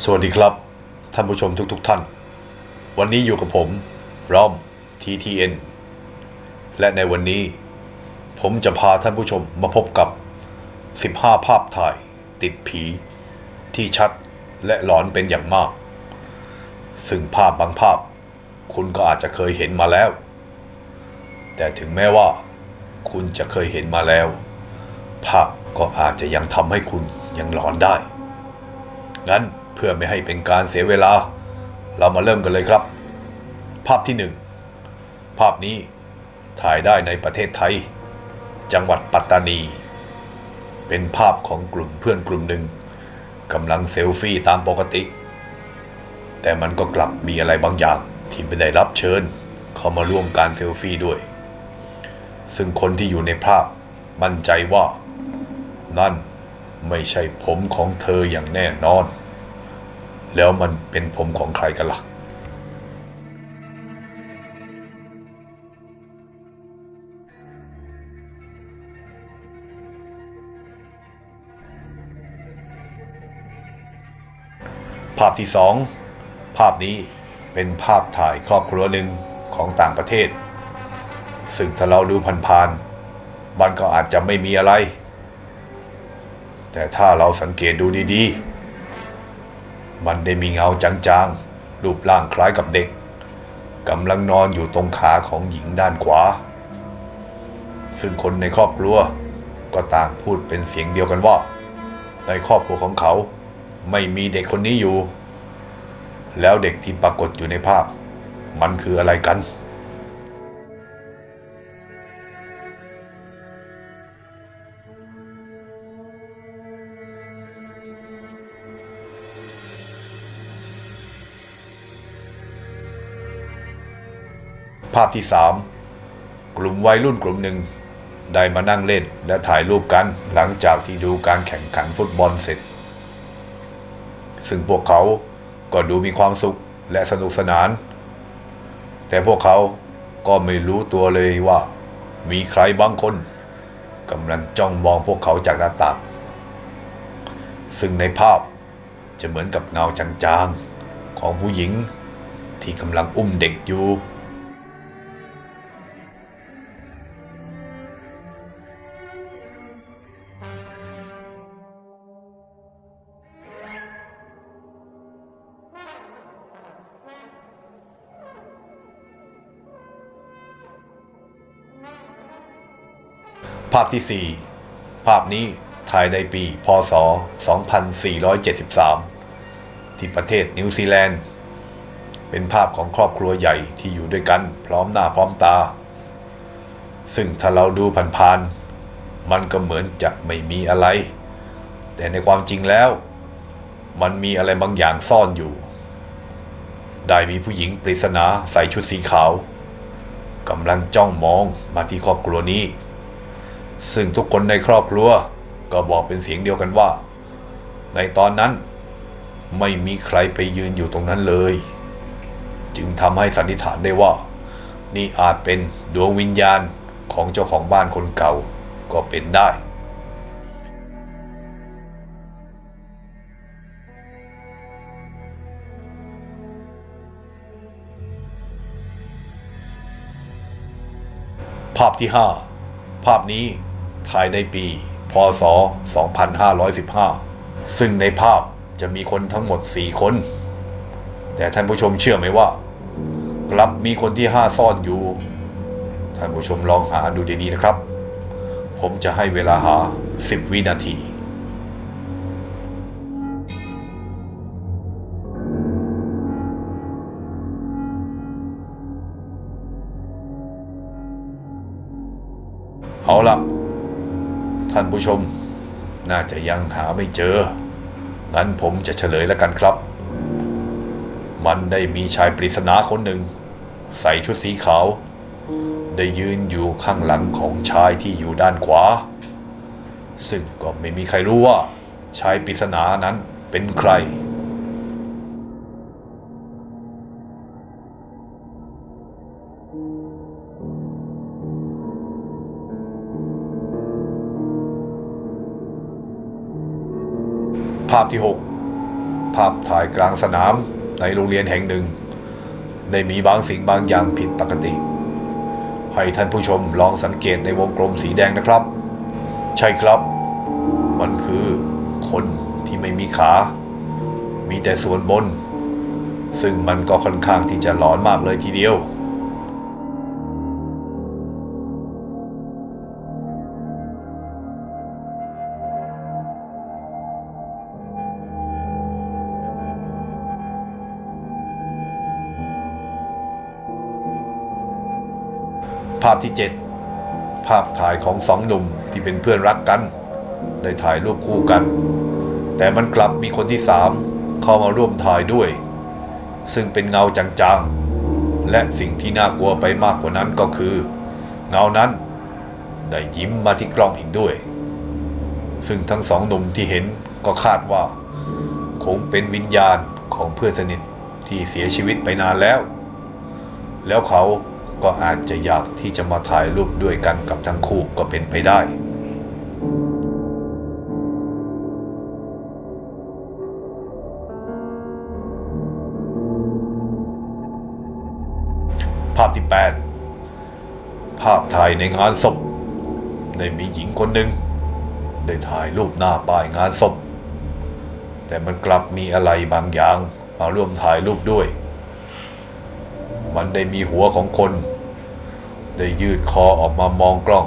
สวัสดีครับ ท่านผู้ชมทุกๆทท่าน วันนี้อยู่กับผมรอม TTN และในวันนี้ ผมจะพาท่านผู้ชมมาพบกับ 15 ภาพถ่ายติดผี ที่ชัดและหลอนเป็นอย่างมาก ซึ่งภาพบางภาพ คุณก็อาจจะเคยเห็นมาแล้ว แต่ถึงแม้ว่า คุณจะเคยเห็นมาแล้ว ภาพก็อาจจะยังทำให้คุณยังหลอนได้งั้น เพื่อไม่ให้เป็นการเสียเวลา เรามาเริ่มกันเลยครับ ภาพที่หนึ่งภาพนี้ถ่ายได้ในประเทศไทย จังหวัดปัตตานี เป็นภาพของกลุ่มเพื่อนกลุ่มหนึ่งกำลังเซลฟี่ตามปกติ แต่มันก็กลับมีอะไรบางอย่างที่ไม่ได้รับเชิญ เข้ามาร่วมการเซลฟี่ด้วย ซึ่งคนที่อยู่ในภาพมั่นใจว่า นั่นไม่ใช่ผมของเธออย่างแน่นอน แล้วมันเป็นผมของใครกันล่ะ ภาพที่สองภาพนี้เป็นภาพถ่ายครอบครัวหนึ่งของต่างประเทศ ซึ่งถ้าเราดูผ่านๆมันก็อาจจะไม่มีอะไร แต่ถ้าเราสังเกตดูดีๆ มันได้มีเงาจางๆ รูปร่างคล้ายกับเด็กกำลังนอนอยู่ตรงขาของหญิงด้านขวา ซึ่งคนในครอบครัวก็ต่างพูดเป็นเสียงเดียวกันว่า ในครอบครัวของเขาไม่มีเด็กคนนี้อยู่ แล้วเด็กที่ปรากฏอยู่ในภาพ มันคืออะไรกัน ภาพที่สามกลุ่มวัยรุ่นกลุ่มหนึ่งได้มานั่งเล่นและถ่ายรูปกันหลังจากที่ดูการแข่งขันฟุตบอลเสร็จ ซึ่งพวกเขาก็ดูมีความสุขและสนุกสนาน แต่พวกเขาก็ไม่รู้ตัวเลยว่า มีใครบางคนกำลังจ้องมองพวกเขาจากหน้าต่าง ซึ่งในภาพจะเหมือนกับเงาจางๆของผู้หญิงที่กำลังอุ้มเด็กอยู่ ภาพที่ 4 ภาพนี้ถ่ายในปี พศ 2473 ที่ประเทศนิวซีแลนด์ เป็นภาพของครอบครัวใหญ่ที่อยู่ด้วยกันพร้อมหน้าพร้อมตา ซึ่งถ้าเราดูผ่านๆ มันก็เหมือนจะไม่มีอะไร แต่ในความจริงแล้ว มันมีอะไรบางอย่างซ่อนอยู่ ได้มีผู้หญิงปริศนาใส่ชุดสีขาวกำลังจ้องมองมาที่ครอบครัวนี้ ซึ่งทุกคนในครอบครัวก็บอกเป็นเสียงเดียวกันว่า ในตอนนั้นไม่มีใครไปยืนอยู่ตรงนั้นเลย จึงทำให้สันนิษฐานได้ว่า นี่อาจเป็นดวงวิญญาณของเจ้าของบ้านคนเก่าก็เป็นได้ ภาพที่ 5 ภาพนี้ ถ่ายในปี พศ 2515 ซึ่งในภาพจะมีคนทั้งหมด 4 คน แต่ท่านผู้ชมเชื่อไหมว่า กลับมีคนที่ 5 ซ่อนอยู่ ท่านผู้ชมลองหาดูดีๆนะครับ ผมจะให้เวลาหา 10 วินาทีเอาล่ะ ท่านผู้ชม น่าจะยังหาไม่เจอ งั้นผมจะเฉลยแล้วกันครับ มันได้มีชายปริศนาคนหนึ่ง ใส่ชุดสีขาว ได้ยืนอยู่ข้างหลังของชายที่อยู่ด้านขวา ซึ่งก็ไม่มีใครรู้ว่า ชายปริศนานั้นเป็นใคราพที่ 6 ภาพถ่ายกลางสนามในโรงเรียนแห่งหนึ่ง ได้มีบางสิ่งบางอย่างผิดปกติ ให้ท่านผู้ชมลองสังเกตในวงกลมสีแดงนะครับ ใช่ครับ มันคือคนที่ไม่มีขา มีแต่ส่วนบน ซึ่งมันก็ค่อนข้างที่จะหลอนมากเลยทีเดียว ภาพที่ 7 ภาพถ่ายของสองหนุ่มที่เป็นเพื่อนรักกัน ได้ถ่ายรูปคู่กัน แต่มันกลับมีคนที่สามเข้ามาร่วมถ่ายด้วย ซึ่งเป็นเงาจางๆ และสิ่งที่น่ากลัวไปมากกว่านั้นก็คือ เงานั้นได้ยิ้มมาที่กล้องอีกด้วย ซึ่งทั้งสองหนุ่มที่เห็นก็คาดว่า คงเป็นวิญญาณของเพื่อนสนิทที่เสียชีวิตไปนานแล้ว แล้วเขา ก็อาจจะอยากที่จะมาถ่ายรูปด้วยกันกับทั้งคู่ก็เป็นไปได้ ภาพที่ 8 ภาพถ่ายในงานศพได้มีหญิงคนหนึ่งได้ถ่ายรูปหน้าป้ายงานศพ แต่มันกลับมีอะไรบางอย่างมาร่วมถ่ายรูปด้วย มันได้มีหัวของคน ได้ยืดคอออกมามองกล้อง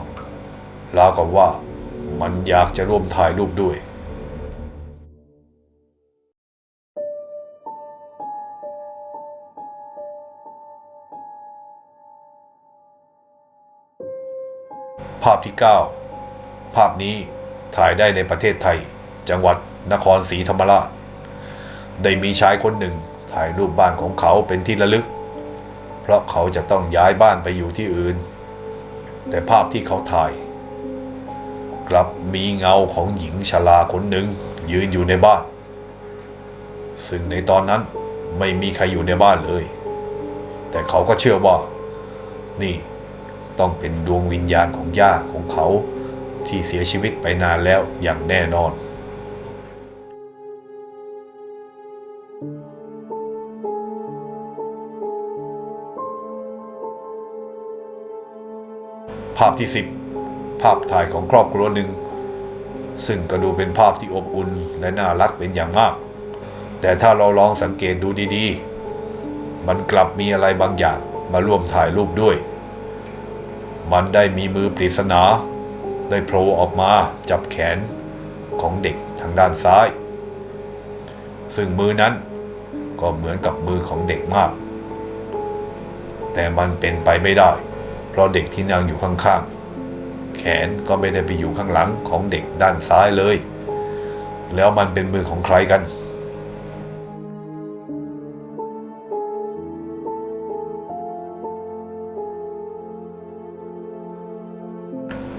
ราวกับว่ามันอยากจะร่วมถ่ายรูปด้วย ภาพที่ 9 ภาพนี้ถ่ายได้ในประเทศไทย จังหวัดนครศรีธรรมราช ได้มีชายคนหนึ่งถ่ายรูปบ้านของเขาเป็นที่ระลึก เพราะเขาจะต้องย้ายบ้านไปอยู่ที่อื่น แต่ภาพที่เขาถ่าย กลับมีเงาของหญิงชราคนหนึ่งยืนอยู่ในบ้าน ซึ่งในตอนนั้นไม่มีใครอยู่ในบ้านเลย แต่เขาก็เชื่อว่า นี่ต้องเป็นดวงวิญญาณของย่าของเขาที่เสียชีวิตไปนานแล้วอย่างแน่นอน ภาพที่ 10 ภาพถ่ายของครอบครัวหนึ่ง ซึ่งก็ดูเป็นภาพที่อบอุ่นและน่ารักเป็นอย่างมาก แต่ถ้าเราลองสังเกตดูดีๆ มันกลับมีอะไรบางอย่างมาร่วมถ่ายรูปด้วย มันได้มีมือปริศนาได้โผล่ออกมาจับแขนของเด็กทางด้านซ้าย ซึ่งมือนั้นก็เหมือนกับมือของเด็กมาก แต่มันเป็นไปไม่ได้ เพราะเด็กที่นั่งอยู่ข้างๆ แขนก็ไม่ได้ไปอยู่ข้างหลังของเด็กด้านซ้ายเลย แล้วมันเป็นมือของใครกัน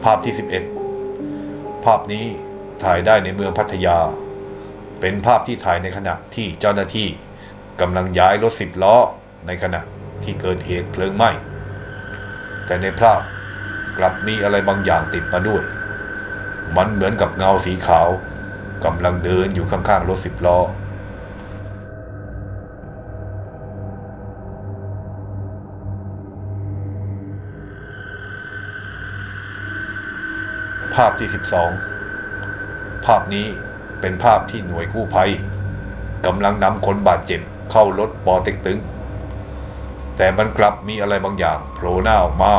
ภาพที่ 11 ภาพนี้ถ่ายได้ในเมืองพัทยา เป็นภาพที่ถ่ายในขณะที่เจ้าหน้าที่กำลังย้ายรถสิบล้อในขณะที่เกิดเหตุเพลิงไหม้ แต่ในภาพกลับมีอะไรบางอย่างติดมาด้วย มันเหมือนกับเงาสีขาวกำลังเดินอยู่ข้างๆรถสิบล้อ ภาพที่ 12 ภาพนี้เป็นภาพที่หน่วยกู้ภัยกำลังนำคนบาดเจ็บเข้ารถปอเต็กตึง แต่มันกลับมีอะไรบางอย่างโผล่หน้าออกมา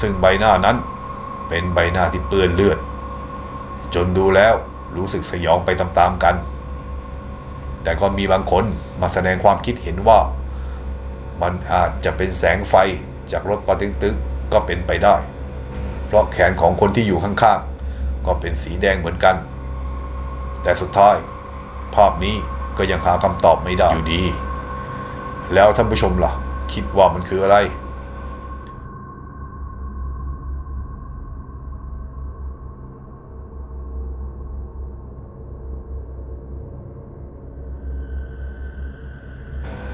ซึ่งใบหน้านั้นเป็นใบหน้าที่เปื้อนเลือด จนดูแล้วรู้สึกสยองไปตามๆกัน แต่ก็มีบางคนมาแสดงความคิดเห็นว่า มันอาจจะเป็นแสงไฟจากรถปอเต็กตึงก็เป็นไปได้ เพราะแขนของคนที่อยู่ข้างๆ ก็เป็นสีแดงเหมือนกัน แต่สุดท้าย ภาพนี้ก็ยังหาคำตอบไม่ได้อยู่ดี แล้วท่านผู้ชมล่ะ คิดว่ามันคืออะไร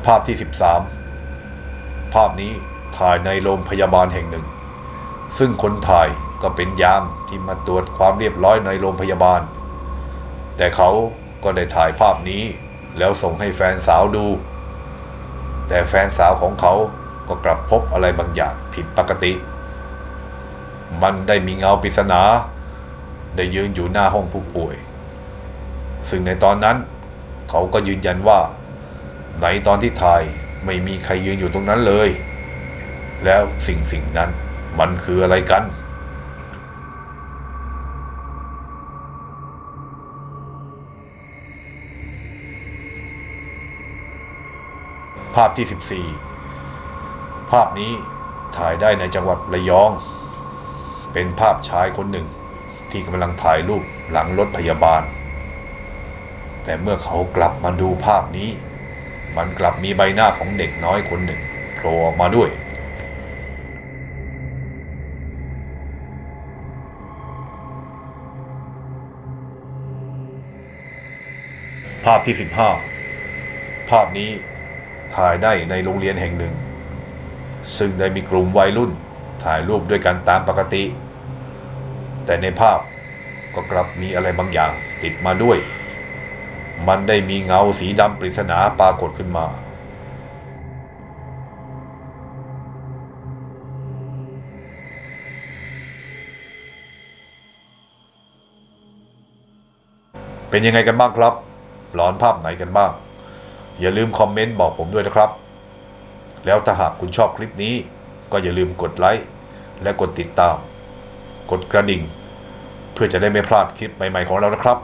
ภาพที่ 13 ภาพนี้ถ่ายในโรงพยาบาลแห่งหนึ่ง ซึ่งคนถ่ายก็เป็นยามที่มาตรวจความเรียบร้อยในโรงพยาบาล แต่เขาก็ได้ถ่ายภาพนี้แล้วส่งให้แฟนสาวดู แต่แฟนสาวของเขาก็กลับพบอะไรบางอย่างผิดปกติ มันได้มีเงาปริศนา ได้ยืนอยู่หน้าห้องผู้ป่วย ซึ่งในตอนนั้นเขาก็ยืนยันว่า ในตอนที่ถ่ายไม่มีใครยืนอยู่ตรงนั้นเลย แล้วสิ่งสิ่งนั้นมันคืออะไรกัน ภาพที่ 14 ภาพนี้ถ่ายได้ในจังหวัดระยอง เป็นภาพชายคนหนึ่ง ที่กำลังถ่ายรูปหลังรถพยาบาล แต่เมื่อเขากลับมาดูภาพนี้ มันกลับมีใบหน้าของเด็กน้อยคนหนึ่งโผล่ออกมาด้วยภาพที่ 15 ภาพนี้ ถ่ายได้ในโรงเรียนแห่งหนึ่ง ซึ่งได้มีกลุ่มวัยรุ่นถ่ายรูปด้วยกันตามปกติ แต่ในภาพก็กลับมีอะไรบางอย่างติดมาด้วย มันได้มีเงาสีดำปริศนาปรากฏขึ้นมา เป็นยังไงกันบ้างครับ หลอนภาพไหนกันบ้าง อย่าลืมคอมเมนต์บอกผมด้วยนะครับ แล้วถ้าหากคุณชอบคลิปนี้ ก็อย่าลืมกดไลค์และกดติดตาม กดกระดิ่ง เพื่อจะได้ไม่พลาดคลิปใหม่ๆของเรานะครับ